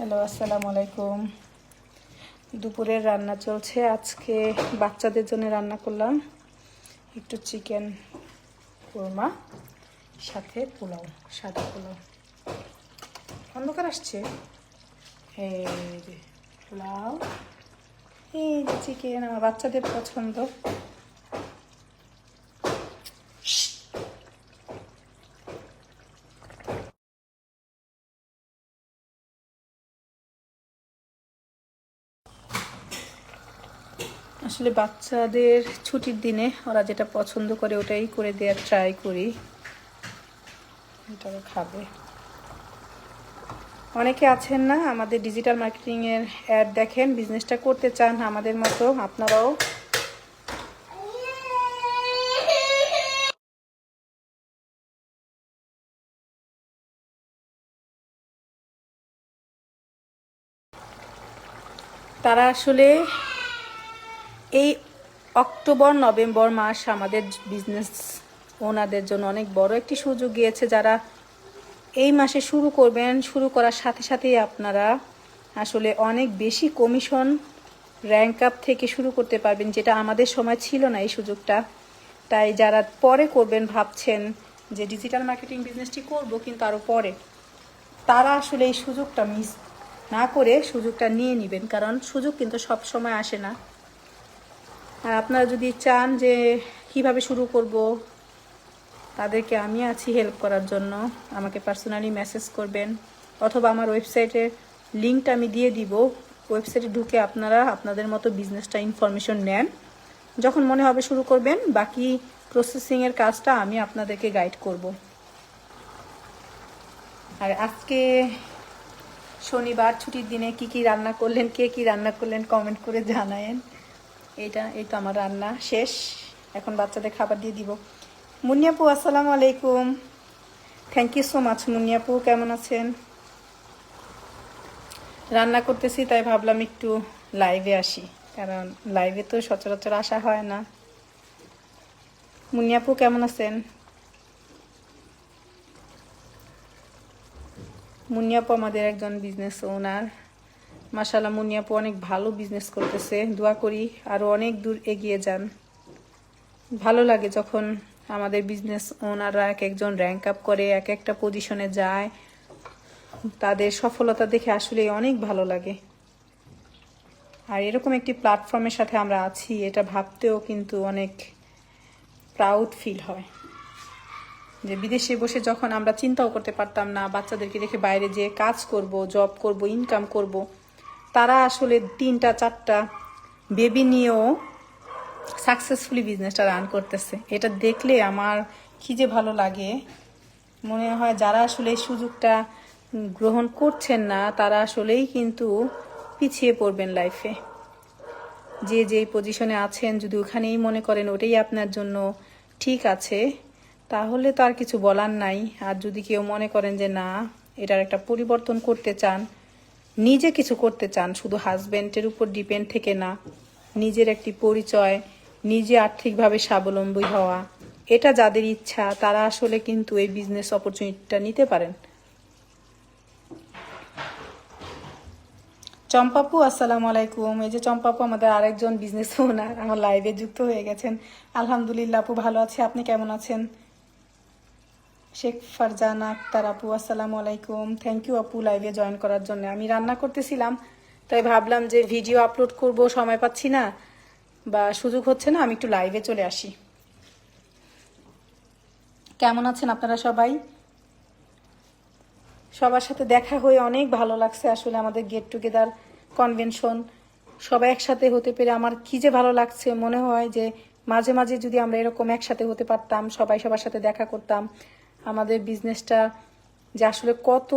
Hello, আসসালামু আলাইকুম। দুপুরের রান্না চলছে। আজকে বাচ্চাদের জন্য রান্না করলাম একটু চিকেন কোরমা, সাথে পোলাও, সাদা পোলাও। অন্ধকার আসছে। এই পোলাও, এই চিকেন, আমার বাচ্চাদের পছন্দ। আসলে বাচ্চাদের ছুটির দিনে ওরা যেটা পছন্দ করে ওটাই করে দেওয়ার ট্রাই করি। এটা খাবে। অনেকে আছেন না, আমাদের ডিজিটাল মার্কেটিংয়ের অ্যাড দেখেন বিজনেসটা করতে চান আমাদের মতো, আপনারাও। তারা আসলে এই অক্টোবর, নভেম্বর মাস আমাদের বিজনেস ওনাদের জন্য অনেক বড় একটি সুযোগ গিয়েছে যারা এই মাসে শুরু করবেন। শুরু করার সাথে সাথেই আপনারা আসলে অনেক বেশি কমিশন র্যাঙ্ক আপ থেকে শুরু করতে পারবেন, যেটা আমাদের সময় ছিল না এই সুযোগটা। তাই যারা পরে করবেন ভাবছেন যে ডিজিটাল মার্কেটিং বিজনেসটি করব কিন্তু আরও পরে, তারা আসলে এই সুযোগটা মিস না করে সুযোগটা নিয়ে নেবেন, কারণ সুযোগ কিন্তু সব সময় আসে না। আর আপনারা যদি চান যে কীভাবে শুরু করব, তাদেরকে আমি আছি হেল্প করার জন্য। আমাকে পার্সোনালি মেসেজ করবেন, অথবা আমার ওয়েবসাইটের লিঙ্কটা আমি দিয়ে দিব। ওয়েবসাইটে ঢুকে আপনারা আপনাদের মতো বিজনেসটা ইনফরমেশন নেন। যখন মনে হবে শুরু করবেন, বাকি প্রসেসিংয়ের কাজটা আমি আপনাদেরকে গাইড করব। আর আজকে শনিবার, ছুটির দিনে কি কি রান্না করলেন, কে কি রান্না করলেন কমেন্ট করে জানায়েন। এইটা, এই তো আমার রান্না শেষ। এখন বাচ্চাদের খাবার দিয়ে দিব। মুনিয়াপু আসসালামু আলাইকুম। থ্যাংক ইউ সো মাচ মুনিয়াপু কেমন আছেন? রান্না করতেছি, তাই ভাবলাম একটু লাইভে আসি। কারণ লাইভে তো সচরাচর আসা হয় না। মুনিয়াপু কেমন আছেন? মুনিয়াপু আমাদের একজন বিজনেস ওনার মাসাল্লাহ মুনিয়াপু অনেক ভালো বিজনেস করতেছে। দোয়া করি আরও অনেক দূর এগিয়ে যান। ভালো লাগে যখন আমাদের বিজনেস ওনাররা এক একজন র্যাঙ্ক আপ করে, এক একটা পজিশনে যায়। তাদের সফলতা দেখে আসলে অনেক ভালো লাগে। আর এরকম একটি প্ল্যাটফর্মের সাথে আমরা আছি, এটা ভাবতেও কিন্তু অনেক প্রাউড ফিল হয়। যে বিদেশে বসে যখন আমরা চিন্তাও করতে পারতাম না, বাচ্চাদেরকে রেখে বাইরে যেয়ে কাজ করব জব করব ইনকাম করব তারা আসলে তিনটা, চারটা বেবি নিয়েও সাকসেসফুলি বিজনেসটা রান করতেছে। এটা দেখলে আমার কি যে ভালো লাগে। মনে হয় যারা আসলে এই সুযোগটা গ্রহণ করছেন না, তারা আসলেই কিন্তু পিছিয়ে পড়বেন লাইফে যে যেই পজিশনে আছেন, যদি ওখানেই মনে করেন ওটাই আপনার জন্য ঠিক আছে, তাহলে তো আর কিছু বলার নাই। আর যদি কেউ মনে করেন যে না, এটার একটা পরিবর্তন করতে চান নিজে কিছু করতে চান, শুধু হাজব্যান্ডের উপর ডিপেন্ড থেকে না, নিজের একটি পরিচয়, নিজে আর্থিকভাবে স্বাবলম্বী হওয়া, এটা যাদের ইচ্ছা, তারা আসলে কিন্তু এই বিজনেস অপরচুনিটিটা নিতে পারেন। চম্পাপু, আসসালামু আলাইকুম। এই যে চম্পাপু আমাদের আরেকজন বিজনেস ওনার আমার লাইভে যুক্ত হয়ে গেছেন। আলহামদুলিল্লাহ, আপু ভালো আছে? আপনি কেমন আছেন? শেখ ফারজানা আক্তার আপু, আসসালামু আলাইকুম। থ্যাংক ইউ আপু লাইভে জয়েন করার জন্য। আমি রান্না করতেছিলাম, তাই ভাবলাম যে ভিডিও আপলোড করব, সময় পাচ্ছি না, বা সুযোগ হচ্ছে না, আমি একটু লাইভে চলে আসি। কেমন আছেন আপনারা সবাই? সবার সাথে দেখা হয়ে অনেক ভালো লাগছে আসলে আমাদের গেট টুগেদার কনভেনশন সবাই একসাথে হতে পেরে আমার কি যে ভালো লাগছে, মনে হয় যে মাঝে মাঝে যদি আমরা এরকম একসাথে হতে পারতাম, সবাই সবার সাথে দেখা করতাম। আমাদের বিজনেসটা যে আসলে কত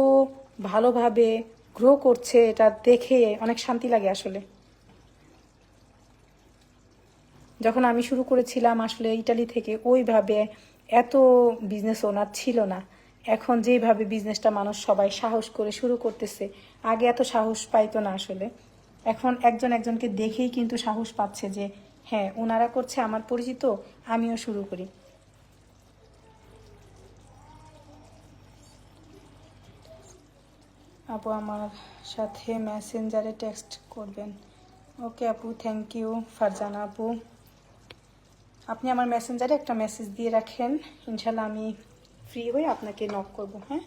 ভালোভাবে গ্রো করছে, এটা দেখে অনেক শান্তি লাগে আসলে। যখন আমি শুরু করেছিলাম আসলে ইটালি থেকে, ওইভাবে এত বিজনেস ওনার ছিল না। এখন যেভাবে বিজনেসটা মানুষ সবাই সাহস করে শুরু করতেছে, আগে এত সাহস পাইতো না আসলে। এখন একজন একজনকে দেখেই কিন্তু সাহস পাচ্ছে যে হ্যাঁ ওনারা করছে, আমার পরিচিত, আমিও শুরু করি। আপু আমার সাথে মেসেঞ্জারে টেক্সট করবেন। ওকে আপু থ্যাংক ইউ ফারজানা আপু। আপনি আমার মেসেঞ্জারে একটা মেসেজ দিয়ে রাখেন। ইনশাল্লাহ আমি ফ্রি হয়ে আপনাকে নক করব হ্যাঁ?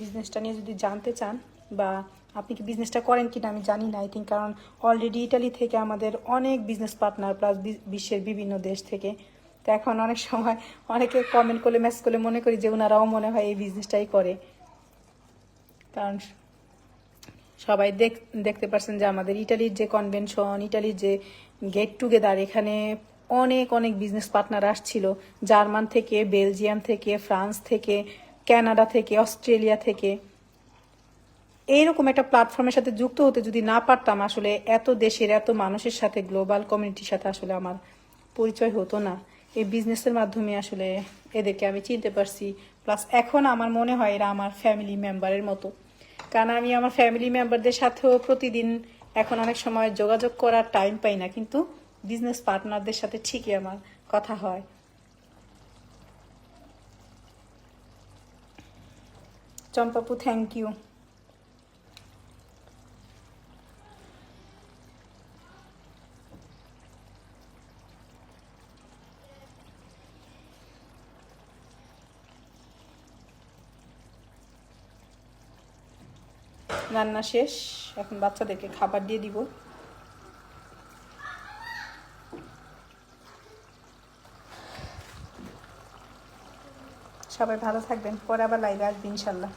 বিজনেসটা নিয়ে যদি জানতে চান বা আপনি কি বিজনেসটা করেন কিনা আমি জানি না আই থিঙ্ক কারণ অলরেডি ইটালি থেকে আমাদের অনেক বিজনেস পার্টনার প্লাস বিশ্বের বিভিন্ন দেশ থেকে। তো এখন অনেক সময় অনেকে কমেন্ট করলে মেসেজ করলে মনে করি যে ওনারাও মনে হয় এই বিজনেসটাই করে। কারণ সবাই দেখ, দেখতে পারছেন যে আমাদের ইটালির যে কনভেনশন ইটালির যে গেট টুগেদার এখানে অনেক অনেক বিজনেস পার্টনার আসছিল। জার্মান থেকে, বেলজিয়াম থেকে, ফ্রান্স থেকে, কানাডা থেকে, অস্ট্রেলিয়া থেকে। এইরকম একটা প্ল্যাটফর্মের সাথে যুক্ত হতে যদি না পারতাম, আসলে এত দেশের, এত মানুষের সাথে গ্লোবাল কমিউনিটির সাথে আসলে আমার পরিচয় হতো না। এই বিজনেসের মাধ্যমে আসলে এদেরকে আমি চিনতে পারছি। প্লাস এখন আমার মনে হয় এরা আমার ফ্যামিলি মেম্বারের মতো। কারণ আমি আমার ফ্যামিলি মেম্বারদের সাথেও প্রতিদিন এখন অনেক সময় যোগাযোগ করার টাইম পাই না, কিন্তু বিজনেস পার্টনারদের সাথে ঠিকই আমার কথা হয়। চম্পাপু থ্যাংক ইউ রান্না শেষ। এখন বাচ্চাদেরকে খাবার দিয়ে দিব। সবাই ভালো থাকবেন, পরে আবার লাইভে আসবে ইনশাল্লাহ।